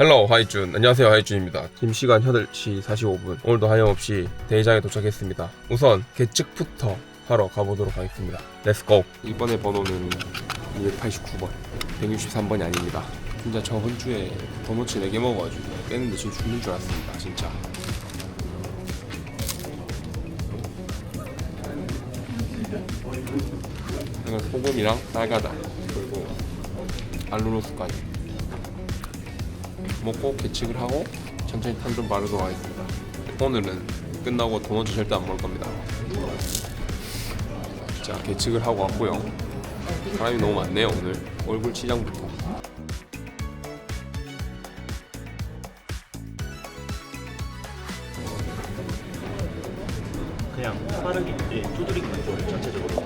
헬로 하이준 안녕하세요 하이준입니다. 지금 시간 8시 45분. 오늘도 하염없이 대회장에 도착했습니다. 우선 계측부터 하러 가보도록 하겠습니다. 렛츠고 이번에 번호는 289번. 163번이 아닙니다. 진짜 저번 주에 도너츠 4개 먹어가지고 깼는데 지금 죽는 줄 알았습니다 진짜. 이건 소금이랑 쌀가다 그리고 알루로스까지 먹고 계측을 하고 천천히 탄 좀 바르도록 하겠습니다. 오늘은 끝나고 도넛 절대 안 먹을 겁니다. 자 계측을 하고 왔고요. 사람이 너무 많네요 오늘 얼굴 치장부터. 그냥 빠르게 이제 두드리기만 좀 전체적으로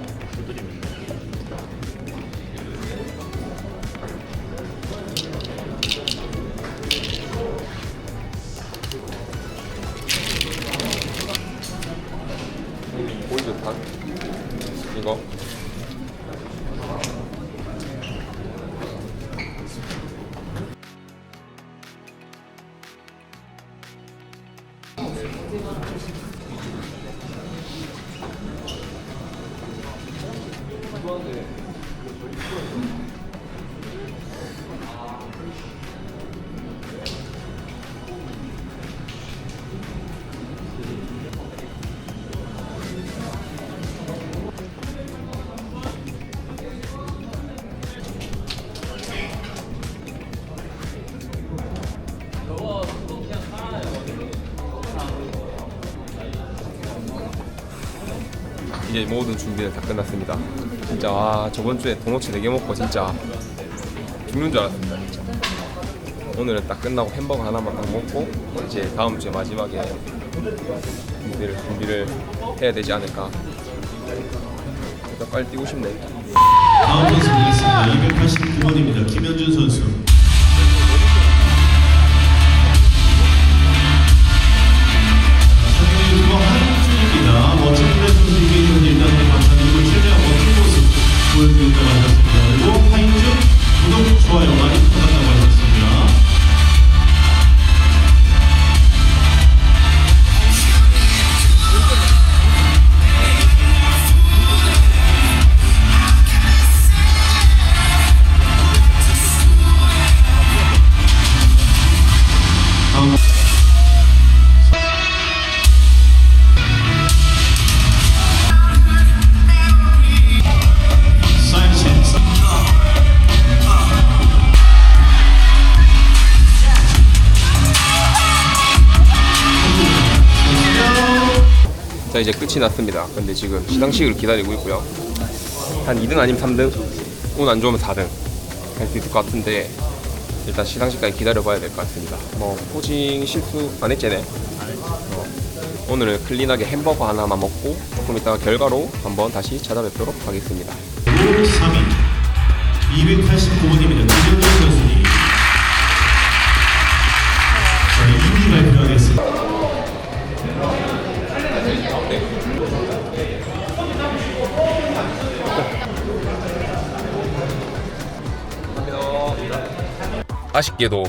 이제 모든 준비는 다 끝났습니다. 진짜 와 저번 주에 도넛 4개 먹고 진짜 죽는 줄 알았습니다 진짜. 오늘은 딱 끝나고 햄버거 하나만 딱 먹고 이제 다음 주에 마지막에 준비를 준비를 해야 되지 않을까. 빨리 뛰고 싶네. 다음 선수 되겠습니다. 289번입니다. 김현준 선수. 자 이제 끝이 났습니다. 근데 지금 시상식을 기다리고 있고요. 한 2등 아니면 3등, 운 안 좋으면 4등 할 수 있을 것 같은데 일단 시상식까지 기다려봐야 될 것 같습니다. 뭐 포징 실수 안 했잖아요. 어, 오늘은 클린하게 햄버거 하나만 먹고 조금 이따가 결과로 한번 다시 찾아뵙도록 하겠습니다. 3위 289번입니다. 아쉽게도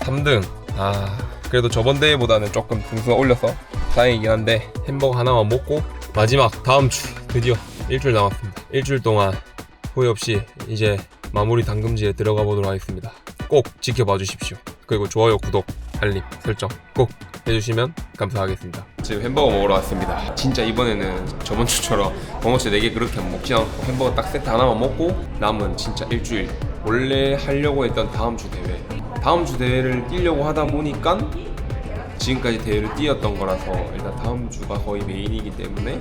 3등. 아, 그래도 저번 대회보다는 조금 등수가 올려서 다행이긴 한데 햄버거 하나만 먹고 마지막 다음 주 드디어 일주일 남았습니다. 일주일 동안 후회 없이 이제 마무리 당금지에 들어가 보도록 하겠습니다. 꼭 지켜봐 주십시오. 그리고 좋아요, 구독, 알림, 설정 꼭 해주시면 감사하겠습니다. 지금 햄버거 먹으러 왔습니다. 진짜 이번에는 저번 주처럼 버머치 4개 그렇게 먹지 않고 햄버거 딱 세트 하나만 먹고 남은 진짜 일주일 원래 하려고 했던 다음 주 대회. 다음 주 대회를 뛰려고 하다 보니까 지금까지 대회를 뛰었던 거라서 일단 다음 주가 거의 메인이기 때문에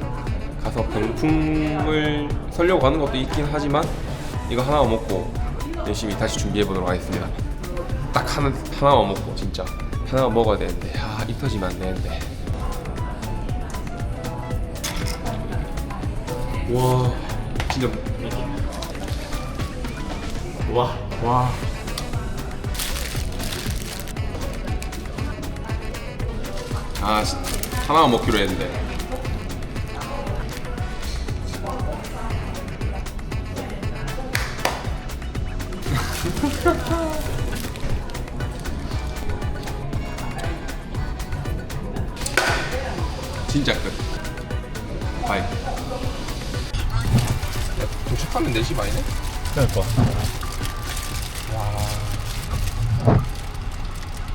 가서 병풍을 설려고 가는 것도 있긴 하지만 이거 하나만 먹고 열심히 다시 준비해 보도록 하겠습니다. 딱 하나, 하나만 먹고 진짜. 하나만 먹어야 되는데. 아, 입 터지면 안 되는데. 와 진짜 와. 와. 아, 하나 먹기로 했는데. 진짜 끝. 바이. 도착하면 4시 반이네? 그러니까.